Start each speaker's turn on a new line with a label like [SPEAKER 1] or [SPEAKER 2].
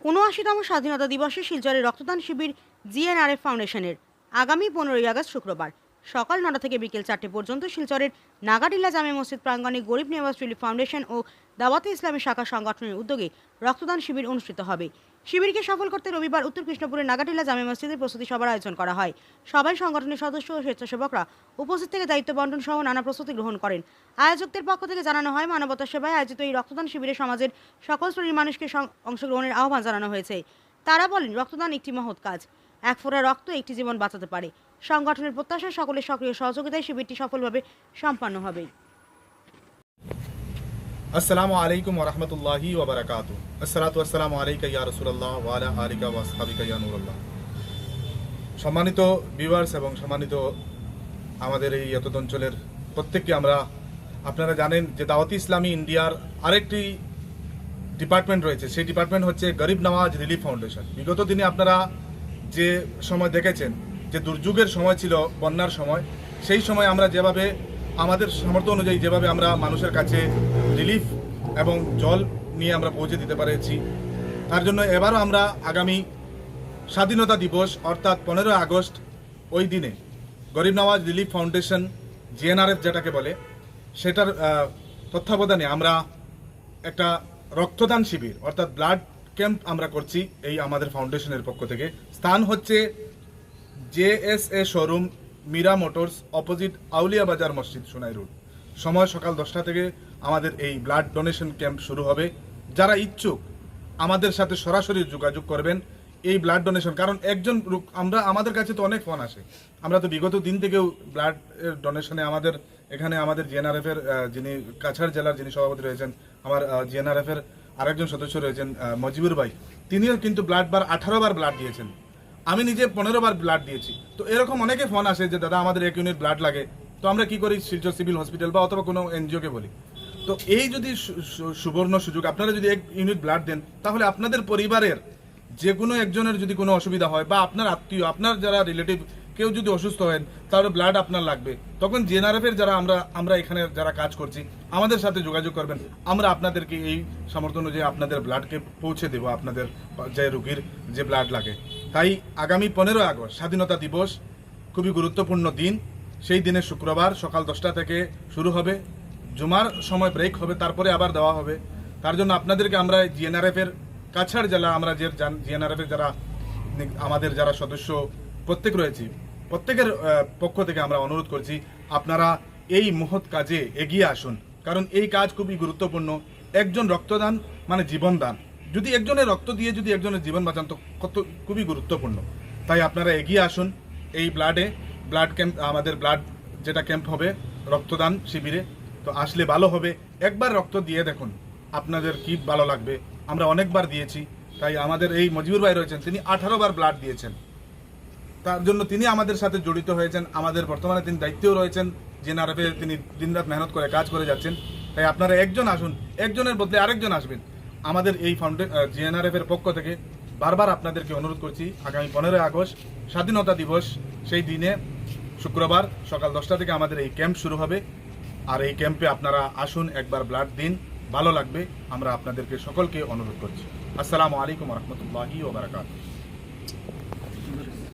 [SPEAKER 1] উনআশিতম স্বাধীনতা দিবসে শিলচরে রক্তদান শিবির জিএনআরএফ ফাউন্ডেশনের আগামী পনেরোই আগস্ট শুক্রবার। সকাল নটা থেকে বিকেল চারটে পর্যন্ত শিলচরের নাগাটিলা জামে মসজিদ প্রাঙ্গণে গরিব নেওয়াজ রিলিফ ফাউন্ডেশন ও দাওয়াতে ইসলামী শাখা সংগঠনের উদ্যোগে রক্তদান শিবির অনুষ্ঠিত হবে। শিবিরকে সফল করতে রবিবার উত্তর কৃষ্ণপুরের নাগাটিলা জামে মসজিদে প্রস্তুতি সভার আয়োজন করা হয়। সবাই সংগঠনের সদস্য ও স্বেচ্ছাসেবকরা উপস্থিত থেকে দায়িত্ব বন্টন সহ নানা প্রস্তুতি গ্রহণ করেন। আয়োজকদের পক্ষ থেকে জানানো হয়, মানবতা সেবায় আয়োজিত এই রক্তদান শিবিরে সমাজের সকল শ্রেণির মানুষকে অংশগ্রহণের আহ্বান জানানো হয়েছে। তারা বলেন, রক্তদান একটি মহৎ কাজ। এক ফোঁটা রক্ত একটি জীবন বাঁচাতে পারে। সংগঠনের প্রত্যাশা, সকলের সক্রিয় সহযোগিতায় শিবিরটি সফলভাবে সম্পন্ন হবে।
[SPEAKER 2] আসসালামু আলাইকুম ওরহমতুল্লাহি ওবরাকাতু আসসালাতু আসসালামু আলাইকা ইয়া রাসূলুল্লাহ ওয়া আলা আলিকা ওয়া আসহাবিকা ইয়া নূরুল্লাহ। সম্মানিত ভিউয়ার্স এবং সম্মানিত আমাদের এই এতদ অঞ্চলের প্রত্যেককে আমরা, আপনারা জানেন যে দাওয়াতি ইসলামী ইন্ডিয়ার আরেকটি ডিপার্টমেন্ট রয়েছে। সেই ডিপার্টমেন্ট হচ্ছে গরিব নওয়াজ রিলিফ ফাউন্ডেশন। বিগত দিনে আপনারা যে সময় দেখেছেন, যে দুর্যোগের সময় ছিল, বন্যার সময়, সেই সময় আমরা যেভাবে আমাদের সামর্থ্য অনুযায়ী যেভাবে আমরা মানুষের কাছে রিলিফ এবং জল নিয়ে আমরা পৌঁছে দিতে পেরেছি, তার জন্য এবারও আমরা আগামী স্বাধীনতা দিবস, অর্থাৎ পনেরোই আগস্ট, ওই দিনে গরিব নওয়াজ রিলিফ ফাউন্ডেশন জিএনআরএফ যেটাকে বলে, সেটার তত্ত্বাবধানে আমরা একটা রক্তদান শিবির, অর্থাৎ ব্লাড ক্যাম্প আমরা করছি এই আমাদের ফাউন্ডেশনের পক্ষ থেকে। স্থান হচ্ছে JSA showroom Meera motors opposite Auliya Bazar মসজিদ সোনাই রোড। সময় সকাল দশটা থেকে আমাদের এই ব্লাড ডোনেশন ক্যাম্প শুরু হবে। যারা ইচ্ছুক আমাদের সাথে সরাসরি যোগাযোগ করবেন এই ব্লাড ডোনেশন। কারণ একজন আমরা আমাদের কাছে তো অনেক ফোন আসে। আমরা তো বিগত দিন থেকেও ব্লাড ডোনেশনে আমাদের এখানে আমাদের জিএনআরএফ এর আহ, যিনি কাছাড় জেলার যিনি সভাপতি রয়েছেন আমার জিএনআরএফ এর আরেকজন সদস্য রয়েছেন মজিবুর ভাই। তিনিও কিন্তু ব্লাড বার আঠারো বার ব্লাড দিয়েছেন। আমি নিজে পনেরো বার ব্লাড দিয়েছি। তো এরকম অনেকে ফোন আসে যে, দাদা, আমাদের এক ইউনিট ব্লাড লাগে। তো আমরা কি করি? শিলচর সিভিল হসপিটাল বা অথবা কোনো এনজিওকে বলি। তো এই যদি সুবর্ণ সুযোগ, আপনারা যদি এক ইউনিট ব্লাড দেন, তাহলে আপনাদের পরিবারের যে কোনো একজনের যদি কোনো অসুবিধা হয় বা আপনার আত্মীয়, আপনার যারা রিলেটিভ কেউ যদি অসুস্থ হয় তাহলে ব্লাড আপনার লাগবে। তখন জেনারেফ এর যারা, আমরা আমরা এখানে যারা কাজ করছি, আমাদের সাথে যোগাযোগ করবেন। আমরা আপনাদেরকে এই সামর্থ্য অনুযায়ী আপনাদের ব্লাডকে পৌঁছে দেবো, আপনাদের যে রোগীর যে ব্লাড লাগে। তাই আগামী পনেরোই আগস্ট, স্বাধীনতা দিবস, খুবই গুরুত্বপূর্ণ দিন। সেই দিনে শুক্রবার সকাল দশটা থেকে শুরু হবে। জুমার সময় ব্রেক হবে, তারপরে আবার দেওয়া হবে। তার জন্য আপনাদেরকে আমরা জিএনআরএফ এর কাছাড় জেলা, আমরা যে জিএনআরএফ এর যারা, আমাদের যারা সদস্য প্রত্যেক রয়েছি প্রত্যেকের পক্ষ থেকে আমরা অনুরোধ করছি, আপনারা এই মহৎ কাজে এগিয়ে আসুন। কারণ এই কাজ খুবই গুরুত্বপূর্ণ। একজন রক্তদান মানে জীবনদান। যদি একজনের রক্ত দিয়ে যদি একজনের জীবন বাঁচান, তো কত খুবই গুরুত্বপূর্ণ। তাই আপনারা এগিয়ে আসুন এই ব্লাডে। ব্লাড ক্যাম্প, আমাদের ব্লাড যেটা ক্যাম্প হবে, রক্তদান শিবিরে। তো আসলে ভালো হবে। একবার রক্ত দিয়ে দেখুন, আপনাদের কি ভালো লাগবে। আমরা অনেকবার দিয়েছি। তাই আমাদের এই মজিবুর ভাই রয়েছেন, তিনি আঠারো বার ব্লাড দিয়েছেন। তার জন্য তিনি আমাদের সাথে জড়িত হয়েছেন। আমাদের বর্তমানে তিনি দায়িত্বেও রয়েছেন। জেনারেফে তিনি দিনরাত মেহনত করে কাজ করে যাচ্ছেন। তাই আপনারা একজন আসুন। একজনের বদলে আরেকজন আসবেন। আমাদের এই ফাউন্ডে জিএনআরএফ এর পক্ষ থেকে বারবার আপনাদেরকে অনুরোধ করছি, আগামী পনেরোই আগস্ট স্বাধীনতা দিবস, সেই দিনে শুক্রবার সকাল দশটা থেকে আমাদের এই ক্যাম্প শুরু হবে। আর এই ক্যাম্পে আপনারা আসুন, একবার ব্লাড দিন। ভালো লাগবে। আমরা আপনাদেরকে সকলকে অনুরোধ করছি। আসসালামু আলাইকুম রহমতুল্লাহি ওবরাকাত